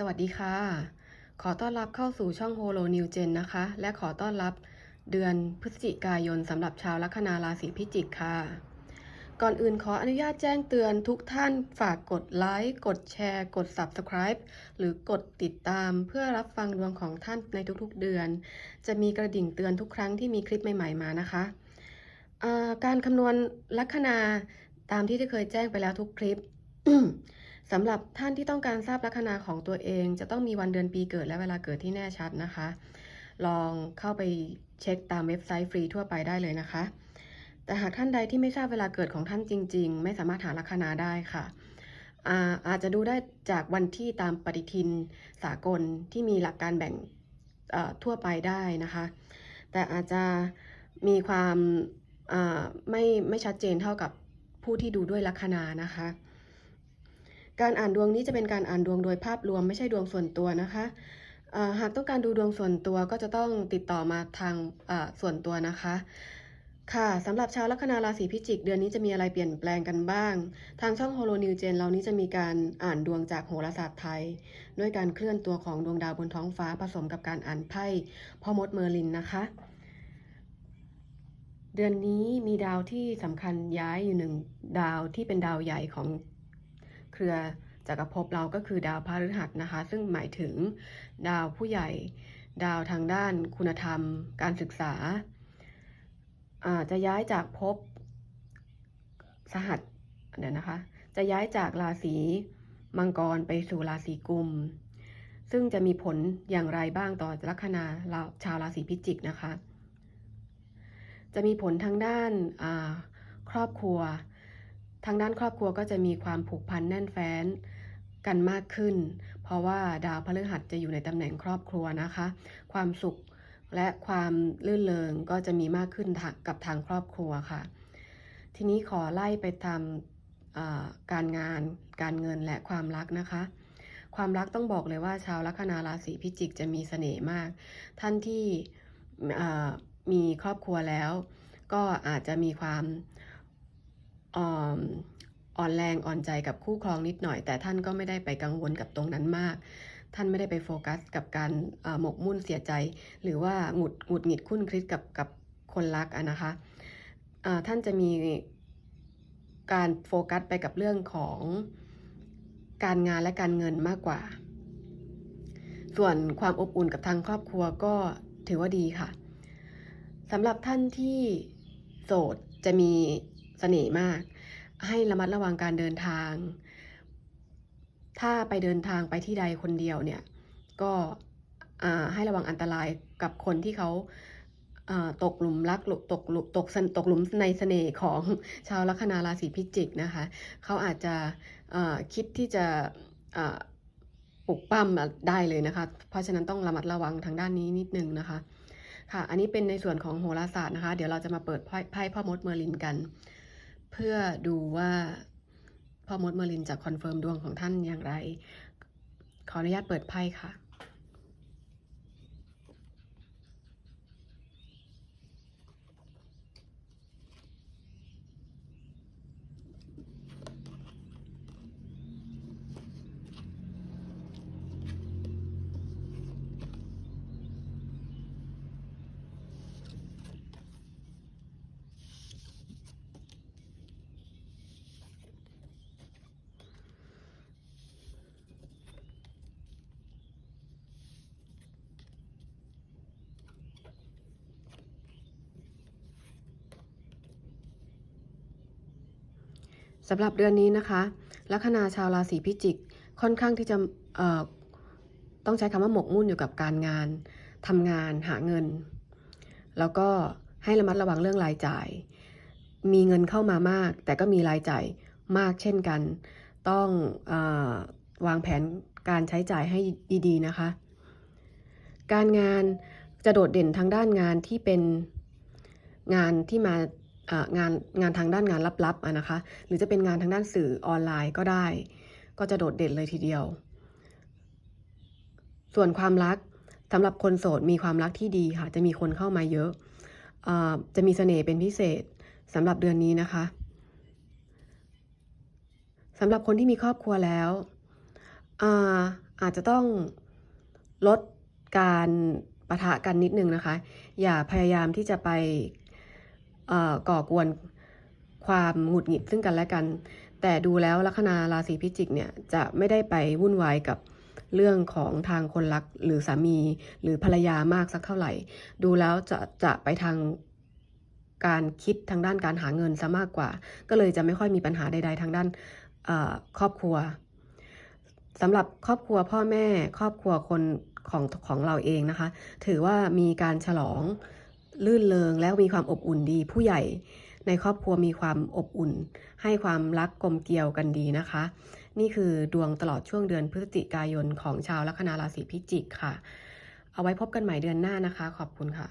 สวัสดีค่ะ ขอต้อนรับเข้าสู่ช่อง Holo New Gen นะคะ และขอต้อนรับเดือนพฤศจิกายนสำหรับชาวลัคนาราศีพิจิกค่ะ ก่อนอื่นขออนุญาตแจ้งเตือนทุกท่านฝากกดไลค์กดแชร์ กด Subscribe หรือกดติดตามเพื่อรับฟังดวงของท่านในทุกๆเดือน จะมีกระดิ่งเตือนทุกครั้งที่มีคลิปใหม่ๆมานะคะการคำนวณลัคนาตามที่ได้เคยแจ้งไปแล้วทุกคลิป สำหรับท่านที่ต้องการทราบลัคนาของตัวเอง จะต้องมีวันเดือนปีเกิดและเวลาเกิดที่แน่ชัดนะคะ ลองเข้าไปเช็คตามเว็บไซต์ฟรีทั่วไปได้เลยนะคะ แต่หากท่านใดที่ไม่ทราบเวลาเกิดของท่านจริง ๆ ไม่สามารถหาลัคนาได้ค่ะอาอาจจะดูได้จากวันที่ตามปฏิทินสากลที่มีหลักการแบ่งทั่วไปได้นะคะ แต่อาจจะมีความาไม่ไม่ชัดเจนเท่ากับผู้ที่ดูด้วยลัคนานะคะ การอ่านดวงนี้จะเป็นการอ่านดวงโดยภาพรวมไม่ใช่ดวงส่วนตัวนะคะหากต้องการดูดวงส่วนตัวก็จะต้องติดต่อมาทางส่วนตัวนะคะ ค่ะสำหรับชาวลัคนาราศีพิจิก เดือนนี้จะมีอะไรเปลี่ยนแปลงกันบ้าง ทางช่อง Holo New Gen เรานี้จะมีการอ่านดวงจากโหราศาสตร์ไทย ด้วยการเคลื่อนตัวของดวงดาวบนท้องฟ้าผสมกับการอ่านไพ่พ่อมดเมอร์ลินนะคะ เดือนนี้มีดาวที่สำคัญย้ายอยู่หนึ่งดาวที่เป็นดาวใหญ่ของ เครือจักรภพเราก็คือดาวพฤหัสนะคะ ซึ่งหมายถึงดาวผู้ใหญ่ ดาวทางด้านคุณธรรม การศึกษาาจะย้ายจากภพสหัสเดี๋ยวนะคะ จะย้ายจากราศีมังกรไปสู่ราศีกุม ซึ่งจะมีผลอย่างไรบ้างต่อลัคนาชาวราศีพิจิกนะคะ จะมีผลทางด้านครอบครัว ทางด้านครอบครัวก็จะมีความผูกพันแน่นแฟ้นกันมากขึ้น เพราะว่าดาวพฤหัสจะอยู่ในตำแหน่งครอบครัวนะคะ ความสุขและความลื่นเริงก็จะมีมากขึ้นกับทางครอบครัวค่ะ ทีนี้ขอไล่ไปตามอ่าการงาน การเงินและความรักนะคะ ความรักต้องบอกเลยว่าชาวลัคนาราศีพิจิกจะมีเสน่ห์มาก ท่านที่มีครอบครัวแล้ว ก็อาจจะมีความ อ่อนแรงอ่อนใจกับคู่ครองนิดหน่อย แต่ท่านก็ไม่ได้ไปกังวลกับตรงนั้นมาก ท่านไม่ได้ไปโฟกัสกับการหมกมุ่นเสียใจ หรือว่าหงุดหงุดหงิดคุ้นคิดกับกับคนรักอะนะคะอ่าท่านจะมีการโฟกัสไปกับเรื่องของการงานและการเงินมากกว่า ส่วนความอบอุ่นกับทางครอบครัวก็ถือว่าดีค่ะสำหรับท่านที่โสดจะมี เสน่ห์มาก ให้ระมัดระวังการเดินทาง ถ้าไปเดินทางไปที่ใดคนเดียวเนี่ย ก็ให้ระวังอันตรายกับคนที่เขาาตกหลุมรักตกหลุตกตกหลุมในเสน่ห์ของชาวลัคนาราศีพิจิกนะคะ เขาอาจจะคิดที่จะปลุกปั้มได้เลยนะคะ เพราะฉะนั้นต้องระมัดระวังทางด้านนี้นิดนึงนะคะ ค่ะ อันนี้เป็นในส่วนของโหราศาสตร์นะคะ เดี๋ยวเราจะมาเปิดไพ่พ่อมดเมอร์ลินกัน เพื่อดูว่าพ่อมดเมอร์ลินจะคอนเฟิร์มดวงของท่านอย่างไร ขออนุญาตเปิดไพ่ค่ะ สำหรับเดือนนี้นะคะลัคนาชาวราศีพิจิก ค่อนข้างที่จะต้องใช้คำว่าหมกมุ่นอยู่กับการงานทำงานหาเงิน แล้วก็ให้ระมัดระวังเรื่องรายจ่าย มีเงินเข้ามามาก แต่ก็มีรายจ่ายมากเช่นกัน ต้องอวางแผนการใช้จ่ายให้ดีๆนะคะ การงานจะโดดเด่นทางด้านงานที่เป็นงานที่มา งานงานทางด้านงานลับๆนะคะ หรือจะเป็นงานทางด้านสื่อออนไลน์ก็ได้ ก็จะโดดเด่นเลยทีเดียว ส่วนความรักสำหรับคนโสดมีความรักที่ดีค่ะ จะมีคนเข้ามาเยอะอ่าจะมีเสน่ห์เป็นพิเศษสำหรับเดือนนี้นะคะสำหรับคนที่มีครอบครัวแล้วอาอาจจะต้องลดการปะทะกันนิดนึงนะคะ อย่าพยายามที่จะไป ก่อกวนความหงุดหงิดซึ่งกันและกัน แต่ดูแล้วลัคนาราศีพิจิกเนี่ยจะไม่ได้ไปวุ่นวายกับเรื่องของทางคนรักหรือสามีหรือภรรยามากสักเท่าไหร่ ดูแล้วจะจะไปทางการคิดทางด้านการหาเงินซะมากกว่า ก็เลยจะไม่ค่อยมีปัญหาใด ๆ ทางด้านครอบครัวสำหรับครอบครัวพ่อแม่ครอบครัวคนของของเราเองนะคะ ถือว่ามีการฉลอง ลื่นเลงแล้วมีความอบอุ่นดีผู้ใหญ่ในครอบครัวมีความอบอุ่น ให้ความรักกลมเกลียวกันดีนะคะ นี่คือดวงตลอดช่วงเดือนพฤศจิกายนของชาวลัคนาราศีพิจิกค่ะ เอาไว้พบกันใหม่เดือนหน้านะคะ ขอบคุณค่ะ